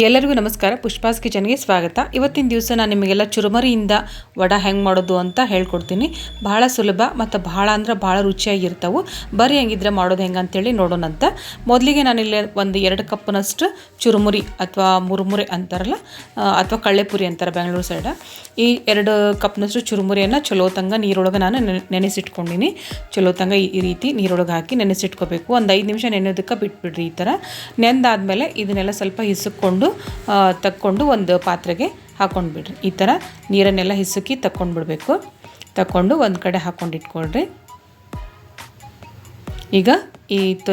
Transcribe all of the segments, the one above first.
ಎಲ್ಲರಿಗೂ ನಮಸ್ಕಾರ. ಪುಷ್ಪಾಸ್ ಕಿಚನ್ಗೆ ಸ್ವಾಗತ. ಇವತ್ತಿನ ದಿವಸ ನಾನು ನಿಮಗೆಲ್ಲ ಚುರುಮರಿಯಿಂದ ವಡ ಹೆಂಗೆ ಮಾಡೋದು ಅಂತ ಹೇಳ್ಕೊಡ್ತೀನಿ. ಭಾಳ ಸುಲಭ ಮತ್ತು ಭಾಳ ಅಂದ್ರೆ ಭಾಳ ರುಚಿಯಾಗಿರ್ತಾವೆ. ಬರೀ ಹೆಂಗಿದ್ರೆ ಮಾಡೋದು ಹೆಂಗೆ ಅಂತೇಳಿ ನೋಡೋಣಂತ ಮೊದಲಿಗೆ ನಾನಿಲ್ಲಿ ಒಂದು ಎರಡು ಕಪ್ನಷ್ಟು ಚುರುಮುರಿ ಅಥವಾ ಮುರುಮುರಿ ಅಂತಾರಲ್ಲ ಅಥವಾ ಕಳ್ಳೆಪುರಿ ಅಂತಾರೆ ಬೆಂಗಳೂರು ಸೈಡ ಈ ಎರಡು ಕಪ್ನಷ್ಟು ಚುರುಮುರಿಯನ್ನು ಚಲೋ ತಂಗ ನೀರೊಳಗೆ ನಾನು ನೆನೆ- ನೆನೆಸಿಟ್ಕೊಂಡಿನಿ. ಚಲೋ ತಂಗ ಈ ರೀತಿ ನೀರೊಳಗೆ ಹಾಕಿ ನೆನೆಸಿಟ್ಕೋಬೇಕು. ಒಂದು ಐದು ನಿಮಿಷ ನೆನೆಯೋದಕ್ಕೆ ಬಿಟ್ಬಿಡ್ರಿ ಈ ಥರ ನೆಂದಾದಮೇಲೆ ಇದನ್ನೆಲ್ಲ ಸ್ವಲ್ಪ ಹಿಸುಕೊಂಡು ತಕ್ಕೊಂಡು ಒಂದು ಪಾತ್ರೆಗೆ ಹಾಕ್ಕೊಂಡ್ಬಿಡ್ರಿ ಬಿಡ್ರಿ. ಈ ಥರ ನೀರನ್ನೆಲ್ಲ ಹಿಸುಕಿ ತಕ್ಕೊಂಡು ಬಿಡಬೇಕು. ತಕ್ಕೊಂಡು ಒಂದು ಕಡೆ ಹಾಕ್ಕೊಂಡು ಈಗ ಈ ತ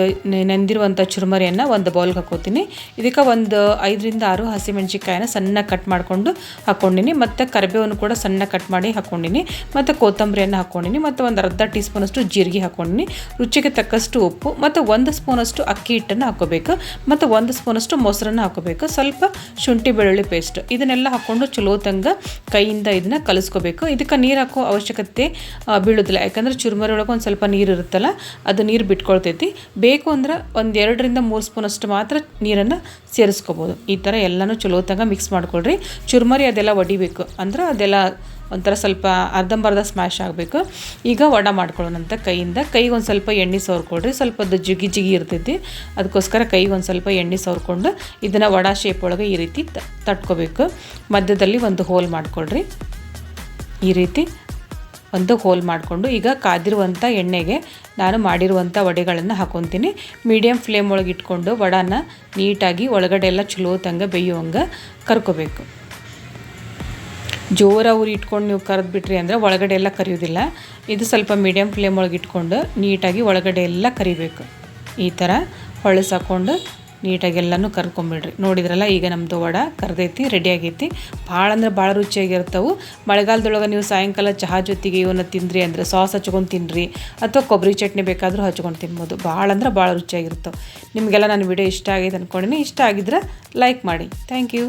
ನೆಂದಿರುವಂಥ ಚುರುಮರಿಯನ್ನು ಒಂದು ಬೌಲ್ಗೆ ಹಾಕೋತೀನಿ. ಇದಕ್ಕೆ ಒಂದು ಐದರಿಂದ ಆರು ಹಸಿಮೆಣ್ಸಿಕಾಯಿನ ಸಣ್ಣ ಕಟ್ ಮಾಡಿಕೊಂಡು ಹಾಕ್ಕೊಂಡಿನಿ ಮತ್ತು ಕರಿಬೇವನ್ನು ಕೂಡ ಸಣ್ಣ ಕಟ್ ಮಾಡಿ ಹಾಕ್ಕೊಂಡಿನಿ ಮತ್ತು ಕೊತ್ತಂಬರಿಯನ್ನು ಹಾಕ್ಕೊಂಡಿನಿ ಮತ್ತು ಒಂದು ಅರ್ಧ ಟೀ ಸ್ಪೂನಷ್ಟು ಜೀರಿಗೆ ಹಾಕ್ಕೊಂಡಿನಿ ರುಚಿಗೆ ತಕ್ಕಷ್ಟು ಉಪ್ಪು, ಮತ್ತು ಒಂದು ಸ್ಪೂನಷ್ಟು ಅಕ್ಕಿ ಹಿಟ್ಟನ್ನು ಹಾಕೋಬೇಕು. ಮತ್ತು ಒಂದು ಸ್ಪೂನಷ್ಟು ಮೊಸರನ್ನು ಹಾಕೋಬೇಕು. ಸ್ವಲ್ಪ ಶುಂಠಿ ಬೆಳ್ಳುಳ್ಳಿ ಪೇಸ್ಟ್ ಇದನ್ನೆಲ್ಲ ಹಾಕ್ಕೊಂಡು ಚಲೋ ತಂಗ ಕೈಯಿಂದ ಇದನ್ನ ಕಲಿಸ್ಕೋಬೇಕು. ಇದಕ್ಕೆ ನೀರು ಹಾಕೋ ಅವಶ್ಯಕತೆ ಬೀಳೋದಿಲ್ಲ. ಯಾಕಂದರೆ ಚುರುಮರಿ ಒಳಗೆ ಒಂದು ಸ್ವಲ್ಪ ನೀರು ಇರುತ್ತಲ್ಲ, ಅದು ನೀರು ಬಿಟ್ಕೊಳ್ತೈತಿ. ಬೇಕು ಅಂದ್ರೆ ಒಂದು ಎರಡರಿಂದ ಮೂರು ಸ್ಪೂನಷ್ಟು ಮಾತ್ರ ನೀರನ್ನು ಸೇರಿಸ್ಕೋಬೋದು. ಈ ಥರ ಎಲ್ಲನೂ ಚಲೋ ಮಿಕ್ಸ್ ಮಾಡ್ಕೊಳ್ರಿ. ಚುರುಮರಿ ಅದೆಲ್ಲ ಒಡಿಬೇಕು ಅಂದ್ರೆ ಅದೆಲ್ಲ ಒಂಥರ ಸ್ವಲ್ಪ ಅರ್ಧಂಬರ್ಧ ಸ್ಮ್ಯಾಶ್ ಆಗಬೇಕು. ಈಗ ವಡ ಮಾಡ್ಕೊಳ್ಳೋಣಂತ ಕೈಯಿಂದ. ಕೈಗೆ ಒಂದು ಸ್ವಲ್ಪ ಎಣ್ಣೆ ಸವರ್ಕೊಳ್ರಿ. ಸ್ವಲ್ಪ ಅದು ಜಿಗಿ ಜಿಗಿ ಇರ್ತೈತಿ. ಅದಕ್ಕೋಸ್ಕರ ಕೈಗೆ ಒಂದು ಸ್ವಲ್ಪ ಎಣ್ಣೆ ಸವರ್ಕೊಂಡು ಇದನ್ನು ವಡ ಶೇಪ್ ಒಳಗೆ ಈ ರೀತಿ ತಟ್ಕೋಬೇಕು. ಮಧ್ಯದಲ್ಲಿ ಒಂದು ಹೋಲ್ ಮಾಡ್ಕೊಳ್ರಿ. ಈ ರೀತಿ ಒಂದು ಹೋಲ್ ಮಾಡಿಕೊಂಡು ಈಗ ಕಾದಿರುವಂಥ ಎಣ್ಣೆಗೆ ನಾನು ಮಾಡಿರುವಂಥ ವಡೆಗಳನ್ನು ಹಾಕೊತೀನಿ. ಮೀಡಿಯಮ್ ಫ್ಲೇಮ್ ಒಳಗೆ ಇಟ್ಕೊಂಡು ವಡಾನ ನೀಟಾಗಿ ಒಳಗಡೆ ಎಲ್ಲ ಚಲೋ ತಂಗ ಬೇಯುವಂಗೆ ಕರ್ಕೋಬೇಕು. ಜೋರ ಉರಿ ಇಟ್ಕೊಂಡು ನೀವು ಕರೆದು ಬಿಟ್ರಿ ಅಂದರೆ ಒಳಗಡೆ ಎಲ್ಲ ಕರಿಯೋದಿಲ್ಲ. ಇದು ಸ್ವಲ್ಪ ಮೀಡಿಯಮ್ ಫ್ಲೇಮ್ ಒಳಗೆ ಇಟ್ಕೊಂಡು ನೀಟಾಗಿ ಒಳಗಡೆ ಎಲ್ಲ ಕರಿಬೇಕು. ಈ ಥರ ಹೊಳಸಾಕೊಂಡು ನೀಟಾಗಿ ಎಲ್ಲನೂ ಕರ್ಕೊಂಬಿಡ್ರಿ. ನೋಡಿದ್ರಲ್ಲ, ಈಗ ನಮ್ಮದು ವಡ ಕರ್ದೈತಿ ರೆಡಿ ಆಗೈತಿ ಭಾಳ ಅಂದ್ರೆ ಭಾಳ ರುಚಿಯಾಗಿರ್ತವೆ. ಮಳೆಗಾಲದೊಳಗೆ ನೀವು ಸಾಯಂಕಾಲ ಚಹಾ ಜೊತೆಗೆ ಇವನ್ನ ತಿಂದ್ರಿ ಅಂದರೆ ಸಾಸ್ ಹಚ್ಕೊಂಡು ತಿನ್ನಿರಿ ಅಥವಾ ಕೊಬ್ಬರಿ ಚಟ್ನಿ ಬೇಕಾದರೂ ಹಚ್ಕೊಂಡು ತಿನ್ಬೋದು. ಭಾಳ ಅಂದ್ರೆ ಭಾಳ ರುಚಿಯಾಗಿರ್ತವೆ. ನಿಮಗೆಲ್ಲ ನನ್ನ ವಿಡಿಯೋ ಇಷ್ಟ ಆಗಿದೆ ಅಂದ್ಕೊಂಡಿನಿ ಇಷ್ಟ ಆಗಿದ್ರೆ ಲೈಕ್ ಮಾಡಿ. Thank you